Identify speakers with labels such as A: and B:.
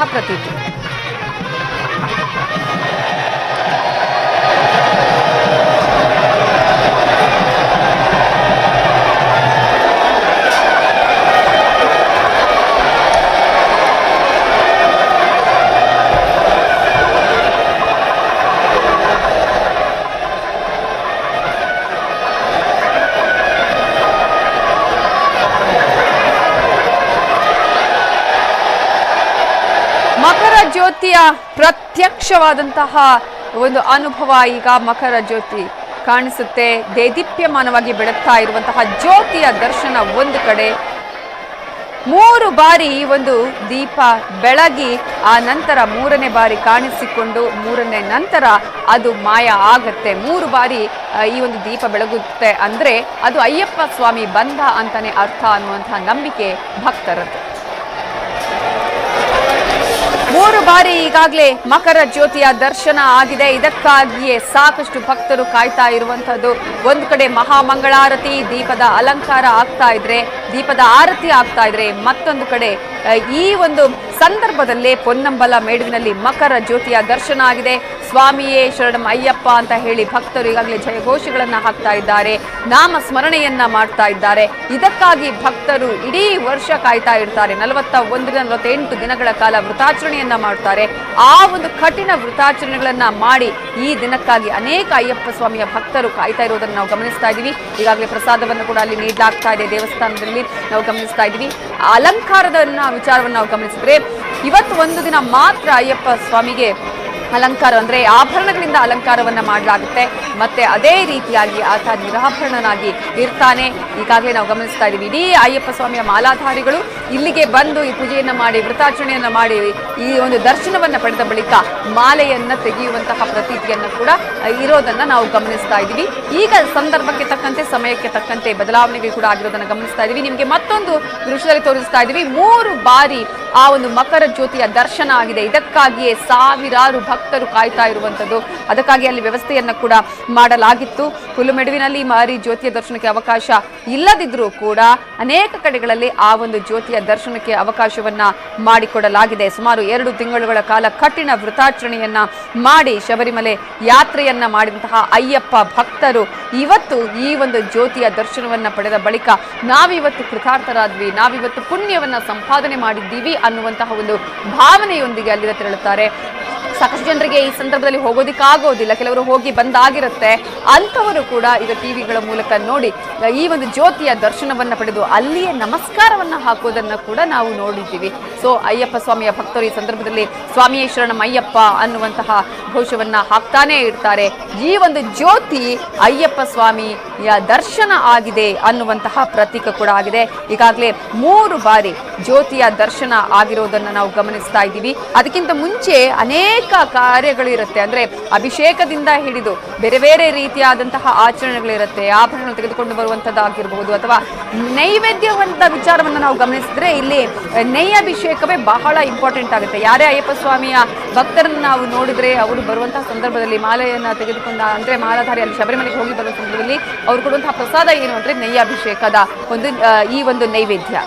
A: ಆಗಿರುವಂತಹ ಪ್ರತೀತಿ ಮಕರ ಜ್ಯೋತಿಯ ಪ್ರತ್ಯಕ್ಷವಾದಂತಹ ಒಂದು ಅನುಭವ ಈಗ ಮಕರ ಜ್ಯೋತಿ ಕಾಣಿಸುತ್ತೆ. ದೇದೀಪ್ಯಮಾನವಾಗಿ ಬೆಳಗ್ತಾ ಇರುವಂತಹ ಜ್ಯೋತಿಯ ದರ್ಶನ ಒಂದು ಕಡೆ. ಮೂರು ಬಾರಿ ಈ ಒಂದು ದೀಪ ಬೆಳಗಿ, ಆ ನಂತರ ಮೂರನೇ ಬಾರಿ ಕಾಣಿಸಿಕೊಂಡು ಮೂರನೇ ನಂತರ ಅದು ಮಾಯ ಆಗತ್ತೆ. ಮೂರು ಬಾರಿ ಈ ಒಂದು ದೀಪ ಬೆಳಗುತ್ತೆ ಅಂದರೆ ಅದು ಅಯ್ಯಪ್ಪ ಸ್ವಾಮಿ ಬಂದ ಅಂತಲೇ ಅರ್ಥ ಅನ್ನುವಂತಹ ನಂಬಿಕೆ ಭಕ್ತರದ್ದು. ಮೂರು ಬಾರಿ ಈಗಾಗಲೇ ಮಕರ ಜ್ಯೋತಿಯ ದರ್ಶನ ಆಗಿದೆ. ಇದಕ್ಕಾಗಿಯೇ ಸಾಕಷ್ಟು ಭಕ್ತರು ಕಾಯ್ತಾ ಇರುವಂತಹದ್ದು. ಒಂದು ಕಡೆ ಮಹಾಮಂಗಳಾರತಿ, ದೀಪದ ಅಲಂಕಾರ ಆಗ್ತಾ ಇದ್ರೆ, ದೀಪದ ಆರತಿ ಆಗ್ತಾ ಇದ್ರೆ, ಮತ್ತೊಂದು ಕಡೆ ಈ ಒಂದು ಸಂದರ್ಭದಲ್ಲೇ ಪೊನ್ನಂಬಲ ಮೇಡುವಿನಲ್ಲಿ ಮಕರ ಜ್ಯೋತಿಯ ದರ್ಶನ ಆಗಿದೆ. ಸ್ವಾಮಿಯೇ, ಶರಣಂ ಅಯ್ಯಪ್ಪ ಅಂತ ಹೇಳಿ ಭಕ್ತರು ಈಗಾಗಲೇ ಜಯಘೋಷಗಳನ್ನು ಹಾಕ್ತಾ ಇದ್ದಾರೆ ನಾಮ ಸ್ಮರಣೆಯನ್ನ ಮಾಡ್ತಾ ಇದ್ದಾರೆ. ಇದಕ್ಕಾಗಿ ಭಕ್ತರು ಇಡೀ ವರ್ಷ ಕಾಯ್ತಾ ಇರ್ತಾರೆ. ನಲವತ್ತ ಒಂದರಿಂದ ನಲವತ್ತೆಂಟು ದಿನಗಳ ಕಾಲ ವೃತಾಚರಣೆಯನ್ನ ಮಾಡ್ತಾರೆ. ಆ ಒಂದು ಕಠಿಣ ವೃತಾಚರಣೆಗಳನ್ನ ಮಾಡಿ ಈ ದಿನಕ್ಕಾಗಿ ಅನೇಕ ಅಯ್ಯಪ್ಪ ಸ್ವಾಮಿಯ ಭಕ್ತರು ಕಾಯ್ತಾ ಇರೋದನ್ನು ನಾವು ಗಮನಿಸ್ತಾ ಇದ್ದೀವಿ. ಈಗಾಗಲೇ ಪ್ರಸಾದವನ್ನು ಕೂಡ ಅಲ್ಲಿ ನೀಡಲಾಗ್ತಾ ಇದೆ ದೇವಸ್ಥಾನದಲ್ಲಿ ನಾವು ಗಮನಿಸ್ತಾ ಇದ್ದೀವಿ. ಆ ಅಲಂಕಾರದನ್ನ ವಿಚಾರವನ್ನು ನಾವು ಗಮನಿಸಿದ್ರೆ, ಇವತ್ತು ಒಂದು ದಿನ ಮಾತ್ರ ಅಯ್ಯಪ್ಪ ಸ್ವಾಮಿಗೆ ಅಲಂಕಾರ ಅಂದರೆ ಆಭರಣಗಳಿಂದ ಅಲಂಕಾರವನ್ನ ಮಾಡಲಾಗುತ್ತೆ. ಮತ್ತೆ ಅದೇ ರೀತಿಯಾಗಿ ಆತ ನಿರಾಭರಣನಾಗಿ ಇರ್ತಾನೆ. ಈಗಾಗಲೇ ನಾವು ಗಮನಿಸ್ತಾ ಇದ್ದೀವಿ, ಇಡೀ ಅಯ್ಯಪ್ಪ ಸ್ವಾಮಿಯ ಮಾಲಾಧಾರಿಗಳು ಇಲ್ಲಿಗೆ ಬಂದು ಈ ಪೂಜೆಯನ್ನು ಮಾಡಿ ವೃತಾಚರಣೆಯನ್ನ ಮಾಡಿ, ಈ ಒಂದು ದರ್ಶನವನ್ನ ಪಡೆದ ಬಳಿಕ ಮಾಲೆಯನ್ನ ತೆಗೆಯುವಂತಹ ಪ್ರತೀತಿಯನ್ನ ಕೂಡ ಇರೋದನ್ನು ನಾವು ಗಮನಿಸ್ತಾ ಇದ್ದೀವಿ. ಈಗ ಸಂದರ್ಭಕ್ಕೆ ತಕ್ಕಂತೆ, ಸಮಯಕ್ಕೆ ತಕ್ಕಂತೆ ಬದಲಾವಣೆಗಳು ಕೂಡ ಆಗಿರೋದನ್ನ ಗಮನಿಸ್ತಾ ಇದ್ದೀವಿ. ನಿಮಗೆ ಮತ್ತೊಂದು ದೃಶ್ಯದಲ್ಲಿ ತೋರಿಸ್ತಾ ಇದ್ದೀವಿ. ಮೂರು ಬಾರಿ ಆ ಒಂದು ಮಕರ ಜ್ಯೋತಿಯ ದರ್ಶನ ಆಗಿದೆ. ಇದಕ್ಕಾಗಿಯೇ ಸಾವಿರಾರು ಭಕ್ತರು ಕಾಯ್ತಾ ಇರುವಂತದ್ದು. ಅದಕ್ಕಾಗಿ ಅಲ್ಲಿ ವ್ಯವಸ್ಥೆಯನ್ನ ಕೂಡ ಮಾಡಲಾಗಿತ್ತು. ಹುಲುಮೆಡುವಿನಲ್ಲಿ ಮಾರಿ ಜ್ಯೋತಿಯ ದರ್ಶನಕ್ಕೆ ಅವಕಾಶ ಇಲ್ಲದಿದ್ದರೂ ಕೂಡ ಅನೇಕ ಕಡೆಗಳಲ್ಲಿ ಆ ಒಂದು ಜ್ಯೋತಿಯ ದರ್ಶನಕ್ಕೆ ಅವಕಾಶವನ್ನ ಮಾಡಿಕೊಡಲಾಗಿದೆ. ಸುಮಾರು ಎರಡು ತಿಂಗಳುಗಳ ಕಾಲ ಕಠಿಣ ವೃತಾಚರಣೆಯನ್ನ ಮಾಡಿ ಶಬರಿಮಲೆ ಯಾತ್ರೆಯನ್ನ ಮಾಡಿದಂತಹ ಅಯ್ಯಪ್ಪ ಭಕ್ತರು ಇವತ್ತು ಈ ಒಂದು ಜ್ಯೋತಿಯ ದರ್ಶನವನ್ನ ಪಡೆದ ಬಳಿಕ ನಾವಿವತ್ತು ಕೃತಾರ್ಥರಾದ್ವಿ. ನಾವಿವತ್ತು ಪುಣ್ಯವನ್ನ ಸಂಪಾದನೆ ಮಾಡಿದ್ದೀವಿ ಅನ್ನುವಂತಹ ಒಂದು ಭಾವನೆಯೊಂದಿಗೆ ಅಲ್ಲಿಗೆ ತೆರಳುತ್ತಾರೆ. ಸಾಕಷ್ಟು ಜನರಿಗೆ ಈ ಸಂದರ್ಭದಲ್ಲಿ ಹೋಗೋದಿಕ್ಕಾಗೋದಿಲ್ಲ. ಕೆಲವರು ಹೋಗಿ ಬಂದಾಗಿರುತ್ತೆ. ಅಂಥವರು ಕೂಡ ಈಗ ಟಿವಿಗಳ ಮೂಲಕ ನೋಡಿ, ಈ ಒಂದು ಜ್ಯೋತಿಯ ದರ್ಶನವನ್ನ ಪಡೆದು ಅಲ್ಲಿಯೇ ನಮಸ್ಕಾರವನ್ನ ಹಾಕೋದನ್ನು ಕೂಡ ನಾವು ನೋಡಿದ್ದೀವಿ. ಸೊ ಅಯ್ಯಪ್ಪ ಸ್ವಾಮಿಯ ಭಕ್ತರು ಈ ಸಂದರ್ಭದಲ್ಲಿ ಸ್ವಾಮಿಯೇ ಶರಣಂ ಅಯ್ಯಪ್ಪ ಅನ್ನುವಂತಹ ಘೋಷವನ್ನ ಹಾಕ್ತಾನೇ ಇರ್ತಾರೆ. ಈ ಒಂದು ಜ್ಯೋತಿ ಅಯ್ಯಪ್ಪ ಸ್ವಾಮಿಯ ದರ್ಶನ ಆಗಿದೆ ಅನ್ನುವಂತಹ ಪ್ರತೀಕ ಕೂಡ ಆಗಿದೆ. ಈಗಾಗಲೇ ಮೂರು ಬಾರಿ ಜ್ಯೋತಿಯ ದರ್ಶನ ಆಗಿರೋದನ್ನ ನಾವು ಗಮನಿಸ್ತಾ ಇದ್ದೀವಿ. ಅದಕ್ಕಿಂತ ಮುಂಚೆ ಅನೇಕ ಕಾರ್ಯಗಳಿರುತ್ತೆ. ಅಂದ್ರೆ ಅಭಿಷೇಕದಿಂದ ಹಿಡಿದು ಬೇರೆ ಬೇರೆ ರೀತಿಯಾದಂತಹ ಆಚರಣೆಗಳಿರುತ್ತೆ. ಆಭರಣ ತೆಗೆದುಕೊಂಡು ಬರುವಂತದ್ದಾಗಿರಬಹುದು ಅಥವಾ ನೈವೇದ್ಯವಂತ ವಿಚಾರವನ್ನು ನಾವು ಗಮನಿಸಿದ್ರೆ ಇಲ್ಲಿ ನೆಯ್ಯ ಅಭಿಷೇಕವೇ ಬಹಳ ಇಂಪಾರ್ಟೆಂಟ್ ಆಗುತ್ತೆ. ಯಾರೇ ಅಯ್ಯಪ್ಪ ಸ್ವಾಮಿಯ ಭಕ್ತರನ್ನು ನಾವು ನೋಡಿದ್ರೆ ಅವರು ಬರುವಂತಹ ಸಂದರ್ಭದಲ್ಲಿ ಮಾಲೆಯನ್ನು ತೆಗೆದುಕೊಂಡ, ಅಂದ್ರೆ ಮಾಲಾಧಾರಿ ಅಲ್ಲಿ ಶಬರಿಮಲೆಗೆ ಹೋಗಿ ಬರುವ ಸಂದರ್ಭದಲ್ಲಿ ಅವರು ಕೊಡುವಂತಹ ಪ್ರಸಾದ ಏನು ಅಂದ್ರೆ ನೈಯಾಭಿಷೇಕದ ಒಂದು ಈ ಒಂದು ನೈವೇದ್ಯ.